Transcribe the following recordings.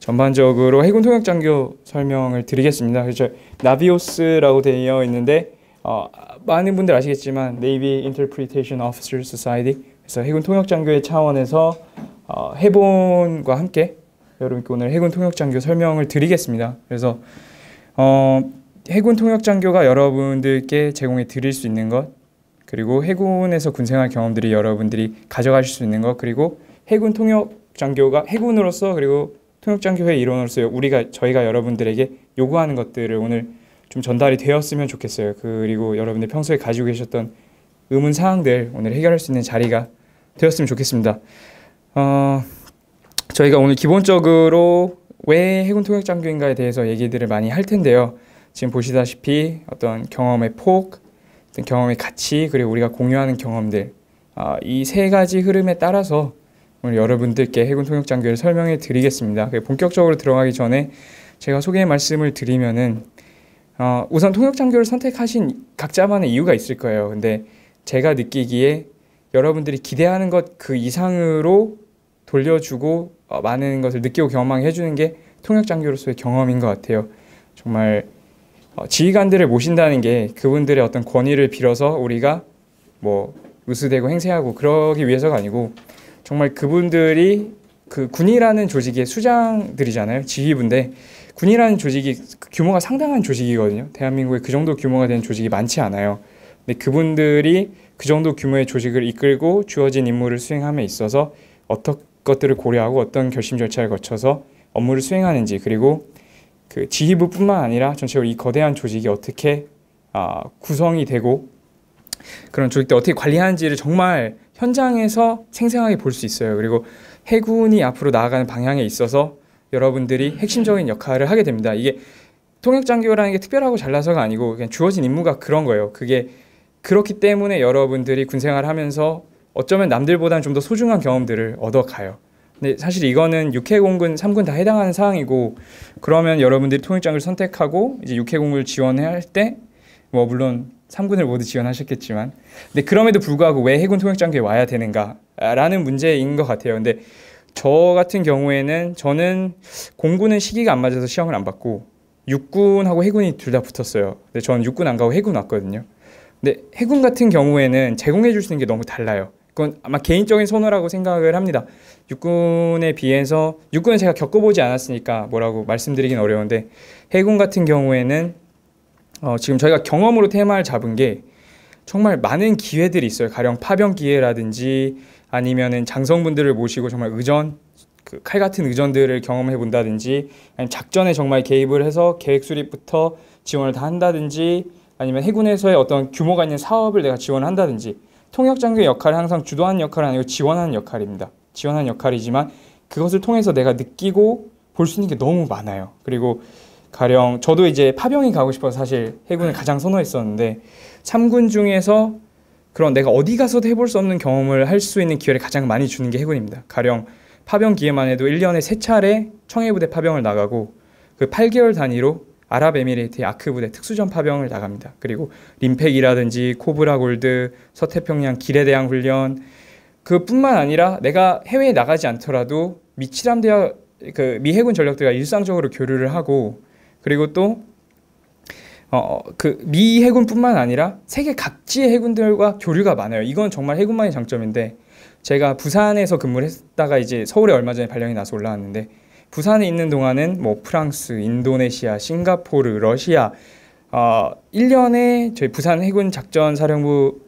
전반적으로 해군 통역 장교 설명을 드리겠습니다. 그래서 나비오스라고 되어 있는데 어, 많은 분들 아시겠지만 Navy Interpretation Officer Society 그래서 해군 통역 장교의 차원에서 어, 해본과 함께 여러분께 오늘 해군 통역 장교 설명을 드리겠습니다. 그래서 어, 해군 통역 장교가 여러분들께 제공해 드릴 수 있는 것 그리고 해군에서 군생활 경험들이 여러분들이 가져가실 수 있는 것 그리고 해군 통역 장교가 해군으로서 그리고 통역장교회 일원으로서 우리가 저희가 여러분들에게 요구하는 것들을 오늘 좀 전달이 되었으면 좋겠어요. 그리고 여러분들 평소에 가지고 계셨던 의문 사항들 오늘 해결할 수 있는 자리가 되었으면 좋겠습니다. 어, 저희가 오늘 기본적으로 왜 해군 통역장교인가에 대해서 얘기들을 많이 할 텐데요. 지금 보시다시피 어떤 경험의 폭, 어떤 경험의 가치, 그리고 우리가 공유하는 경험들 어, 이세 가지 흐름에 따라서 오늘 여러분들께 해군 통역 장교를 설명해 드리겠습니다. 본격적으로 들어가기 전에 제가 소개 말씀을 드리면은 어, 우선 통역 장교를 선택하신 각자만의 이유가 있을 거예요. 근데 제가 느끼기에 여러분들이 기대하는 것 그 이상으로 돌려주고 어, 많은 것을 느끼고 경험하게 해주는 게 통역 장교로서의 경험인 것 같아요. 정말 어, 지휘관들을 모신다는 게 그분들의 어떤 권위를 빌어서 우리가 뭐 우수되고 행세하고 그러기 위해서가 아니고 정말 그분들이 그 군이라는 조직의 수장들이잖아요. 지휘부인데 군이라는 조직이 규모가 상당한 조직이거든요. 대한민국에 그 정도 규모가 된 조직이 많지 않아요. 근데 그분들이 그 정도 규모의 조직을 이끌고 주어진 임무를 수행함에 있어서 어떤 것들을 고려하고 어떤 결심 절차를 거쳐서 업무를 수행하는지 그리고 그 지휘부뿐만 아니라 전체적으로 이 거대한 조직이 어떻게 아, 구성이 되고 그런 조직들 어떻게 관리하는지를 정말 현장에서 생생하게 볼 수 있어요. 그리고 해군이 앞으로 나아가는 방향에 있어서 여러분들이 핵심적인 역할을 하게 됩니다. 이게 통역 장교라는 게 특별하고 잘나서가 아니고 그냥 주어진 임무가 그런 거예요. 그게 그렇기 때문에 여러분들이 군생활 하면서 어쩌면 남들보다는 좀 더 소중한 경험들을 얻어가요. 근데 사실 이거는 육해공군 3군 다 해당하는 사항이고 그러면 여러분들이 통역장을 선택하고 이제 육해공을 지원해야 할때 뭐 물론 3군을 모두 지원하셨겠지만 근데 그럼에도 불구하고 왜 해군 통역장교에 와야 되는가라는 문제인 것 같아요. 근데 저 같은 경우에는 저는 공군은 시기가 안 맞아서 시험을 안 받고 육군하고 해군이 둘 다 붙었어요. 근데 저는 육군 안 가고 해군 왔거든요. 근데 해군 같은 경우에는 제공해 줄 수 있는 게 너무 달라요. 그건 아마 개인적인 선호라고 생각을 합니다. 육군에 비해서 육군은 제가 겪어보지 않았으니까 뭐라고 말씀드리긴 어려운데 해군 같은 경우에는 어, 지금 저희가 경험으로 테마를 잡은 게 정말 많은 기회들이 있어요. 가령 파병 기회라든지 아니면은 장성분들을 모시고 정말 의전 그 칼 같은 의전들을 경험해 본다든지 아니면 작전에 정말 개입을 해서 계획 수립부터 지원을 다 한다든지 아니면 해군에서의 어떤 규모가 있는 사업을 내가 지원을 한다든지 통역 장교의 역할은 항상 주도하는 역할은 아니고 지원하는 역할입니다. 지원하는 역할이지만 그것을 통해서 내가 느끼고 볼 수 있는 게 너무 많아요. 그리고 가령 저도 이제 파병이 가고 싶어서 사실 해군을 가장 선호했었는데 삼군 중에서 그런 내가 어디 가서도 해볼 수 없는 경험을 할 수 있는 기회를 가장 많이 주는 게 해군입니다. 가령 파병 기회만 해도 1년에 세차례 청해부대 파병을 나가고 그 8개월 단위로 아랍에미레이트의 아크부대 특수전 파병을 나갑니다. 그리고 림팩이라든지 코브라 골드, 서태평양 기뢰 대항 훈련 그뿐만 아니라 내가 해외에 나가지 않더라도 미치람대와 그 미해군 전력들과 일상적으로 교류를 하고 그리고 또 어, 그 미 해군뿐만 아니라 세계 각지의 해군들과 교류가 많아요. 이건 정말 해군만의 장점인데 제가 부산에서 근무를 했다가 이제 서울에 얼마 전에 발령이 나서 올라왔는데 부산에 있는 동안은 뭐 프랑스, 인도네시아, 싱가포르, 러시아 어, 1년에 저희 부산 해군 작전 사령부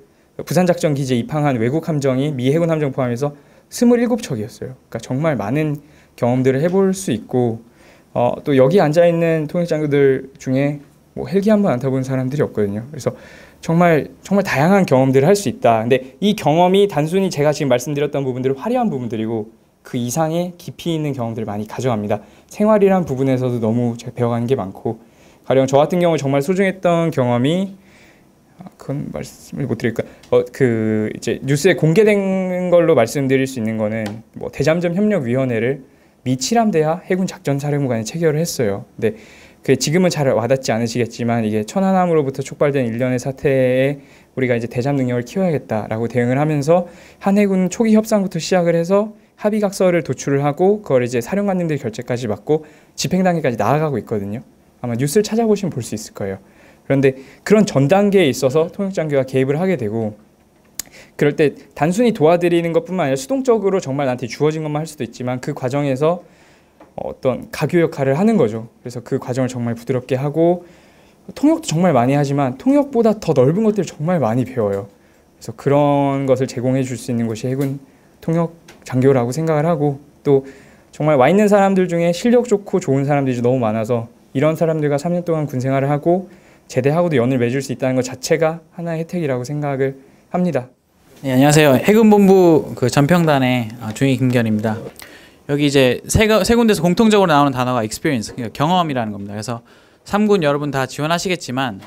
부산 작전 기지에 입항한 외국 함정이 미 해군 함정 포함해서 27척이었어요. 그러니까 정말 많은 경험들을 해볼 수 있고 어, 또 여기 앉아 있는 통역 장교들 중에 뭐 헬기 한 번 안 타본 사람들이 없거든요. 그래서 정말 정말 다양한 경험들을 할 수 있다. 근데 이 경험이 단순히 제가 지금 말씀드렸던 부분들은 화려한 부분들이고 그 이상의 깊이 있는 경험들을 많이 가져갑니다. 생활이란 부분에서도 너무 제가 배워가는 게 많고 가령 저 같은 경우 정말 소중했던 경험이 아, 그건 말씀을 못 드릴까. 어, 그 이제 뉴스에 공개된 걸로 말씀드릴 수 있는 거는 뭐 대잠점 협력 위원회를 미치람대하 해군 작전 사령부관에 체결을 했어요. 근데 그 지금은 잘 와닿지 않으시겠지만 이게 천안함으로부터 촉발된 일련의 사태에 우리가 이제 대잠 능력을 키워야겠다라고 대응을 하면서 한 해군 초기 협상부터 시작을 해서 합의각서를 도출을 하고 그걸 이제 사령관님들 결재까지 받고 집행 단계까지 나아가고 있거든요. 아마 뉴스를 찾아보시면 볼 수 있을 거예요. 그런데 그런 전 단계에 있어서 통역장교가 개입을 하게 되고 그럴 때 단순히 도와드리는 것뿐만 아니라 수동적으로 정말 나한테 주어진 것만 할 수도 있지만 그 과정에서 어떤 가교 역할을 하는 거죠. 그래서 그 과정을 정말 부드럽게 하고 통역도 정말 많이 하지만 통역보다 더 넓은 것들을 정말 많이 배워요. 그래서 그런 것을 제공해 줄 수 있는 곳이 해군 통역 장교라고 생각을 하고 또 정말 와 있는 사람들 중에 실력 좋고 좋은 사람들이 너무 많아서 이런 사람들과 3년 동안 군 생활을 하고 제대하고도 연을 맺을 수 있다는 것 자체가 하나의 혜택이라고 생각을 합니다. 네, 안녕하세요. 해군본부 그 전평단의 아, 중위 김견입니다. 여기 이제 세, 세 군데서 공통적으로 나오는 단어가 experience, 그러니까 경험이라는 겁니다. 그래서 3군 여러분 다 지원하시겠지만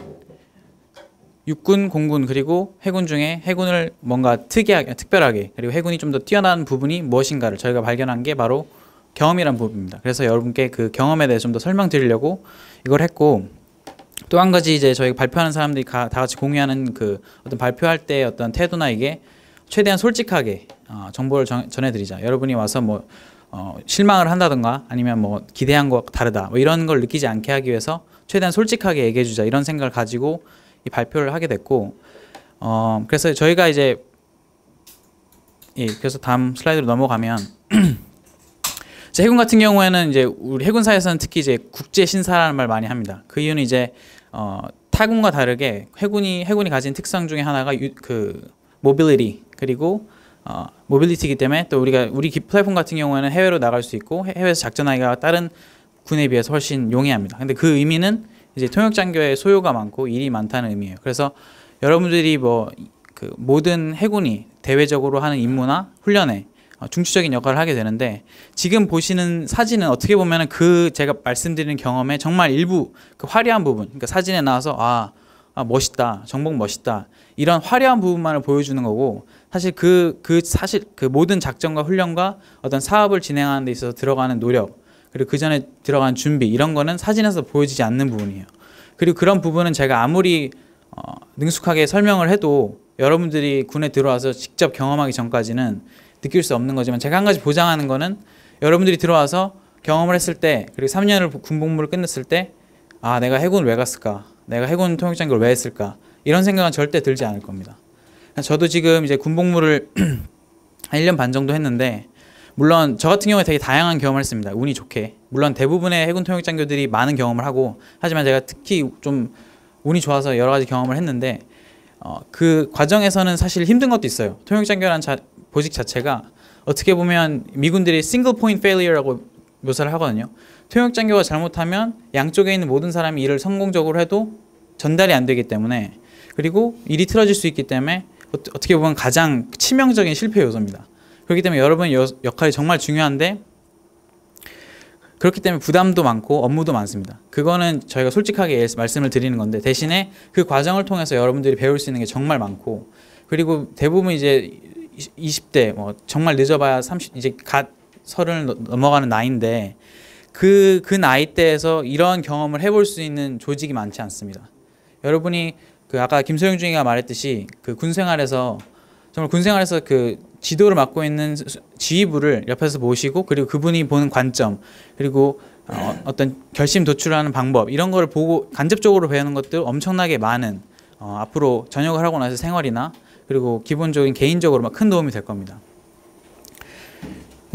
육군, 공군 그리고 해군 중에 해군을 뭔가 특이하게, 특별하게 그리고 해군이 좀 더 뛰어난 부분이 무엇인가를 저희가 발견한 게 바로 경험이란 부분입니다. 그래서 여러분께 그 경험에 대해서 좀더 설명드리려고 이걸 했고 또 한 가지 이제 저희가 발표하는 사람들이 다 같이 공유하는 그 어떤 발표할 때 어떤 태도나 이게 최대한 솔직하게 어, 정보를 전, 전해드리자. 여러분이 와서 뭐 어, 실망을 한다든가 아니면 뭐 기대한 것 다르다 뭐 이런 걸 느끼지 않게 하기 위해서 최대한 솔직하게 얘기해 주자 이런 생각을 가지고 이 발표를 하게 됐고 어, 그래서 저희가 이제 예, 그래서 다음 슬라이드로 넘어가면 해군 같은 경우에는 이제 우리 해군사에서는 특히 이제 국제 신사라는 말 많이 합니다. 그 이유는 이제 어, 타군과 다르게 해군이 해군이 가진 특성 중에 하나가 유, 그 모빌리티 그리고 어, 모빌리티이기 때문에 또 우리가 우리 플랫폼 같은 경우에는 해외로 나갈 수 있고 해외에서 작전하기가 다른 군에 비해서 훨씬 용이합니다. 근데 그 의미는 이제 통역 장교의 소요가 많고 일이 많다는 의미예요. 그래서 여러분들이 뭐 그 모든 해군이 대외적으로 하는 임무나 훈련에 어, 중추적인 역할을 하게 되는데 지금 보시는 사진은 어떻게 보면은 그 제가 말씀드리는 경험의 정말 일부 그 화려한 부분 그러니까 사진에 나와서 아, 아 멋있다 정복 멋있다 이런 화려한 부분만을 보여주는 거고 사실 그, 그 사실 그 모든 작전과 훈련과 어떤 사업을 진행하는 데 있어서 들어가는 노력 그리고 그 전에 들어간 준비 이런 거는 사진에서 보여지지 않는 부분이에요. 그리고 그런 부분은 제가 아무리 어, 능숙하게 설명을 해도 여러분들이 군에 들어와서 직접 경험하기 전까지는 느낄 수 없는 거지만 제가 한 가지 보장하는 거는 여러분들이 들어와서 경험을 했을 때 그리고 3년을 군복무를 끝냈을 때 아 내가 해군을 왜 갔을까 내가 해군 통역장교를 왜 했을까 이런 생각은 절대 들지 않을 겁니다. 저도 지금 이제 군복무를 한 1년 반 정도 했는데 물론 저 같은 경우에 되게 다양한 경험을 했습니다. 운이 좋게. 물론 대부분의 해군 통역 장교들이 많은 경험을 하고 하지만 제가 특히 좀 운이 좋아서 여러 가지 경험을 했는데 어, 그 과정에서는 사실 힘든 것도 있어요. 통역 장교라는 자, 보직 자체가 어떻게 보면 미군들이 싱글 포인트 페일리어라고 묘사를 하거든요. 통역 장교가 잘못하면 양쪽에 있는 모든 사람이 일을 성공적으로 해도 전달이 안 되기 때문에 그리고 일이 틀어질 수 있기 때문에 어떻게 보면 가장 치명적인 실패 요소입니다. 그렇기 때문에 여러분의 역할이 정말 중요한데 그렇기 때문에 부담도 많고 업무도 많습니다. 그거는 저희가 솔직하게 말씀을 드리는 건데 대신에 그 과정을 통해서 여러분들이 배울 수 있는 게 정말 많고 그리고 대부분 이제 20대 뭐 정말 늦어봐야 30 이제 갓 서른을 넘어가는 나이인데 그, 그 나이 대에서 이런 경험을 해볼 수 있는 조직이 많지 않습니다. 여러분이 그 아까 김소영 중이가 말했듯이 그 군생활에서 정말 군생활에서 그 지도를 맡고 있는 지휘부를 옆에서 보시고 그리고 그분이 보는 관점 그리고 어, 어떤 결심 도출하는 방법 이런 거를 보고 간접적으로 배우는 것들 엄청나게 많은 어, 앞으로 전역을 하고 나서 생활이나 그리고 기본적인 개인적으로 막 큰 도움이 될 겁니다.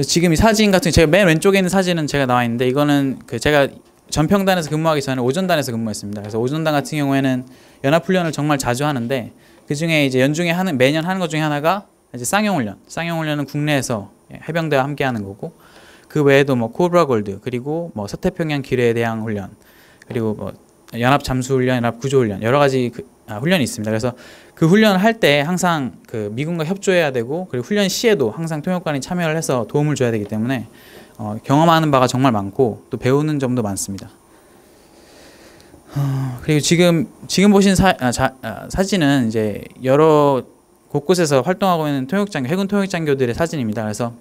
지금 이 사진 같은 제가 맨 왼쪽에 있는 사진은 제가 나와 있는데 이거는 그 제가 전평단에서 근무하기 전에 오전단에서 근무했습니다. 그래서 오전단 같은 경우에는 연합훈련을 정말 자주 하는데 그 중에 이제 연중에 하는 매년 하는 것 중에 하나가 이제 쌍용훈련. 쌍용훈련은 국내에서 해병대와 함께 하는 거고 그 외에도 뭐 코브라 골드 그리고 뭐 서태평양 기뢰 대항 훈련 그리고 뭐 연합 잠수 훈련, 연합 구조 훈련 여러 가지 그, 아, 훈련이 있습니다. 그래서 그 훈련을 할 때 항상 그 미군과 협조해야 되고 그리고 훈련 시에도 항상 통역관이 참여를 해서 도움을 줘야 되기 때문에 어, 경험하는 바가 정말 많고 또 배우는 점도 많습니다. 어, 그리고 지금 지금 보신 사, 아, 자, 아, 사진은 이제 여러 곳곳에서 활동하고 있는 통역장교 해군 통역장교들의 사진입니다. 그래서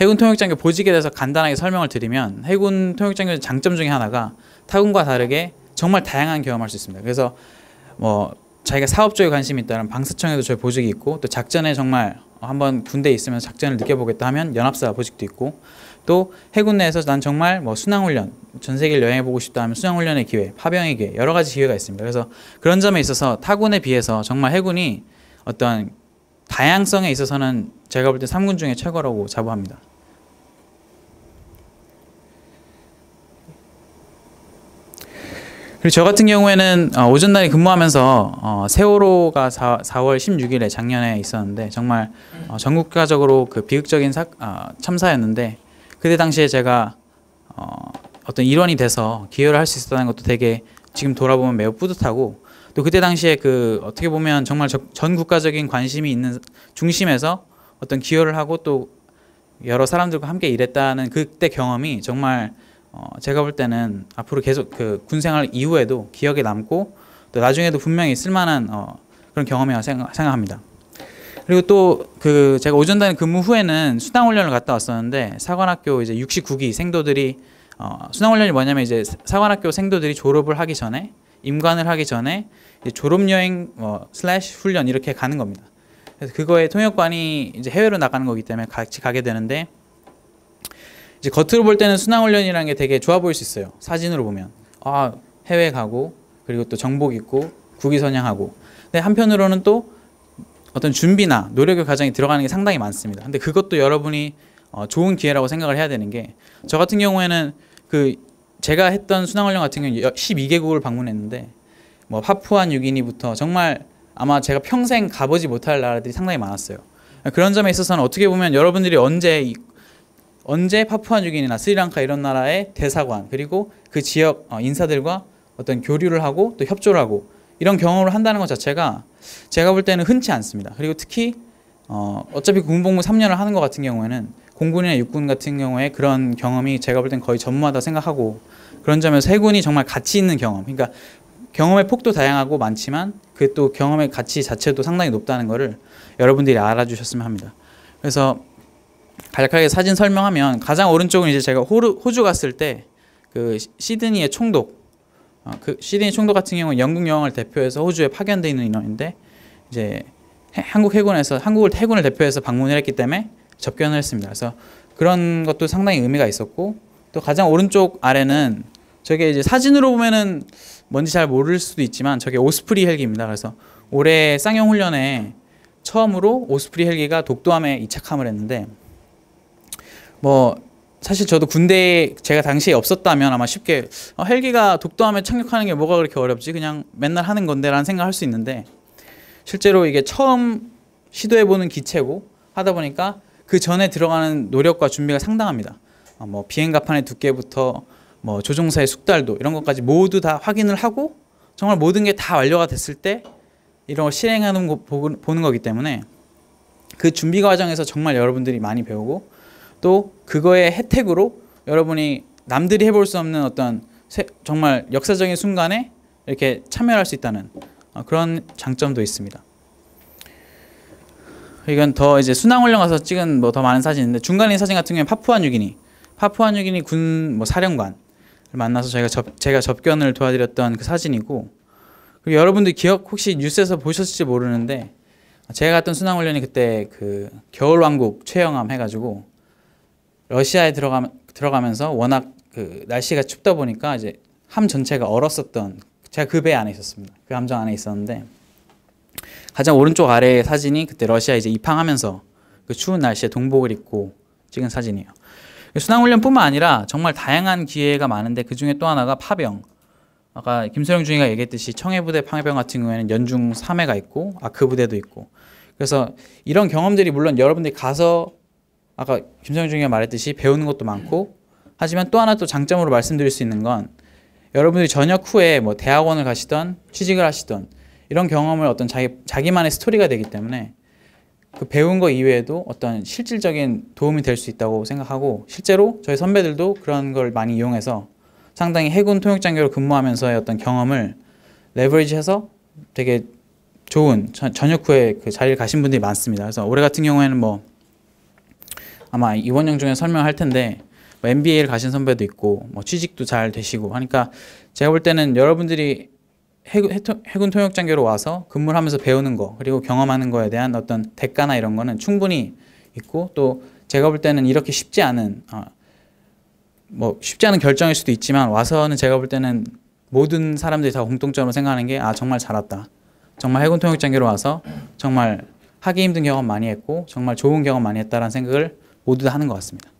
해군 통역장교 보직에 대해서 간단하게 설명을 드리면 해군 통역장교의 장점 중에 하나가 타군과 다르게 정말 다양한 경험할 수 있습니다. 그래서 뭐 자기가 사업 쪽에 관심이 있다면 방사청에도 저희 보직이 있고 또 작전에 정말 한번 군대에 있으면 작전을 느껴보겠다 하면 연합사 보직도 있고 또 해군 내에서 난 정말 뭐 순항훈련 전 세계를 여행해보고 싶다 하면 순항훈련의 기회, 파병의 기회 여러 가지 기회가 있습니다. 그래서 그런 점에 있어서 타군에 비해서 정말 해군이 어떤 다양성에 있어서는 제가 볼 때 3군 중에 최고라고 자부합니다. 그리고 저 같은 경우에는 어, 오전단에 근무하면서 어, 세월호가 4, 4월 16일에 작년에 있었는데 정말 어, 전국가적으로 그 비극적인 사, 어, 참사였는데 그때 당시에 제가 어, 어떤 일원이 돼서 기여를 할 수 있었다는 것도 되게 지금 돌아보면 매우 뿌듯하고 또 그때 당시에 그 어떻게 보면 정말 저- 전 국가적인 관심이 있는 중심에서 어떤 기여를 하고 또 여러 사람들과 함께 일했다는 그때 경험이 정말 어, 제가 볼 때는 앞으로 계속 그 군생활 이후에도 기억에 남고 또 나중에도 분명히 쓸만한 어, 그런 경험이라고 생각, 생각 합니다. 그리고 또 그 제가 오전단 근무 후에는 수당훈련을 갔다 왔었는데 사관학교 이제 69기 생도들이 어, 수당훈련이 뭐냐면 이제 사관학교 생도들이 졸업을 하기 전에 임관을 하기 전에 이제 졸업 여행 어, 슬래시 훈련 이렇게 가는 겁니다. 그래서 그거에 통역관이 이제 해외로 나가는 거기 때문에 같이 가게 되는데 이제 겉으로 볼 때는 순항훈련이라는 게 되게 좋아 보일 수 있어요. 사진으로 보면 아 해외 가고 그리고 또 정복 입고 국위 선양하고. 근데 한편으로는 또 어떤 준비나 노력의 과정이 들어가는 게 상당히 많습니다. 근데 그것도 여러분이 어, 좋은 기회라고 생각을 해야 되는 게 저 같은 경우에는 그 제가 했던 순항훈련 같은 경우는 12개국을 방문했는데 뭐 파푸아 뉴기니부터 정말 아마 제가 평생 가보지 못할 나라들이 상당히 많았어요. 그런 점에 있어서는 어떻게 보면 여러분들이 언제 이- 언제 파푸아 뉴기니나 스리랑카 이런 나라의 대사관 그리고 그 지역 어, 인사들과 어떤 교류를 하고 또 협조를 하고 이런 경험을 한다는 것 자체가 제가 볼 때는 흔치 않습니다. 그리고 특히 어, 어차피 군복무 3년을 하는 것 같은 경우에는 공군이나 육군 같은 경우에 그런 경험이 제가 볼 땐 거의 전무하다 생각하고 그런 점에서 해군이 정말 가치 있는 경험. 그러니까 경험의 폭도 다양하고 많지만 그 또 경험의 가치 자체도 상당히 높다는 것을 여러분들이 알아주셨으면 합니다. 그래서 간략하게 사진 설명하면 가장 오른쪽은 이제 제가 호르, 호주 갔을 때 그 시드니의 총독 어, 그 시드니 총독 같은 경우는 영국 여왕을 대표해서 호주에 파견돼 있는 인원인데 이제 해- 한국 해군에서 한국을 해군을 대표해서 방문을 했기 때문에 접견을 했습니다. 그래서 그런 것도 상당히 의미가 있었고 또 가장 오른쪽 아래는 저게 이제 사진으로 보면은 뭔지 잘 모를 수도 있지만 저게 오스프리 헬기입니다. 그래서 올해 쌍용 훈련에 처음으로 오스프리 헬기가 독도함에 이착함을 했는데 뭐 사실 저도 군대에 제가 당시에 없었다면 아마 쉽게 어, 헬기가 독도함에 착륙하는 게 뭐가 그렇게 어렵지 그냥 맨날 하는 건데라는 생각할 수 있는데 실제로 이게 처음 시도해보는 기체고 하다 보니까 그 전에 들어가는 노력과 준비가 상당합니다. 어, 뭐 비행 갑판의 두께부터 뭐 조종사의 숙달도 이런 것까지 모두 다 확인을 하고 정말 모든 게 다 완료가 됐을 때 이런 걸 실행하는 거 보는 거기 때문에 그 준비 과정에서 정말 여러분들이 많이 배우고 또 그거의 혜택으로 여러분이 남들이 해볼 수 없는 어떤 세- 정말 역사적인 순간에 이렇게 참여할 수 있다는 어, 그런 장점도 있습니다. 이건 더 이제 순항훈련 가서 찍은 뭐 더 많은 사진인데 중간인 사진 같은 경우에 파푸아 뉴기니 파푸아 뉴기니 군 뭐 사령관을 만나서 저희가 접, 제가 접견을 도와드렸던 그 사진이고 그리고 여러분들 기억 혹시 뉴스에서 보셨을지 모르는데 제가 갔던 순항훈련이 그때 그 겨울왕국 최영암 해가지고 러시아에 들어가 들어가면서 워낙 그 날씨가 춥다 보니까 이제 함 전체가 얼었었던 제가 그 배 안에 있었습니다. 그 함정 안에 있었는데 가장 오른쪽 아래 사진이 그때 러시아 이제 입항하면서 그 추운 날씨에 동복을 입고 찍은 사진이에요. 순항훈련뿐만 아니라 정말 다양한 기회가 많은데 그 중에 또 하나가 파병. 아까 김소영 중위가 얘기했듯이 청해부대 파병 같은 경우에는 연중 3회가 있고 아크 부대도 있고 그래서 이런 경험들이 물론 여러분들이 가서 아까 김성현 중위가 말했듯이 배우는 것도 많고 하지만 또 하나 또 장점으로 말씀드릴 수 있는 건 여러분들이 전역 후에 뭐 대학원을 가시던 취직을 하시던 이런 경험을 어떤 자기 자기만의 스토리가 되기 때문에 그 배운 거 이외에도 어떤 실질적인 도움이 될 수 있다고 생각하고 실제로 저희 선배들도 그런 걸 많이 이용해서 상당히 해군 통역장교로 근무하면서의 어떤 경험을 레버리지해서 되게 좋은 전- 전역 후에 그 자리를 가신 분들이 많습니다. 그래서 올해 같은 경우에는 뭐 아마 이원영 중에 설명할 텐데 뭐 MBA를 가신 선배도 있고 뭐 취직도 잘 되시고 하니까 제가 볼 때는 여러분들이 해군, 통역장교로 와서 근무를 하면서 배우는 거 그리고 경험하는 거에 대한 어떤 대가나 이런 거는 충분히 있고 또 제가 볼 때는 이렇게 쉽지 않은 어, 뭐 쉽지 않은 결정일 수도 있지만 와서는 제가 볼 때는 모든 사람들이 다 공통적으로 생각하는 게 아 정말 잘 왔다. 정말 해군 통역장교로 와서 정말 하기 힘든 경험 많이 했고 정말 좋은 경험 많이 했다라는 생각을 모두 다 하는 것 같습니다.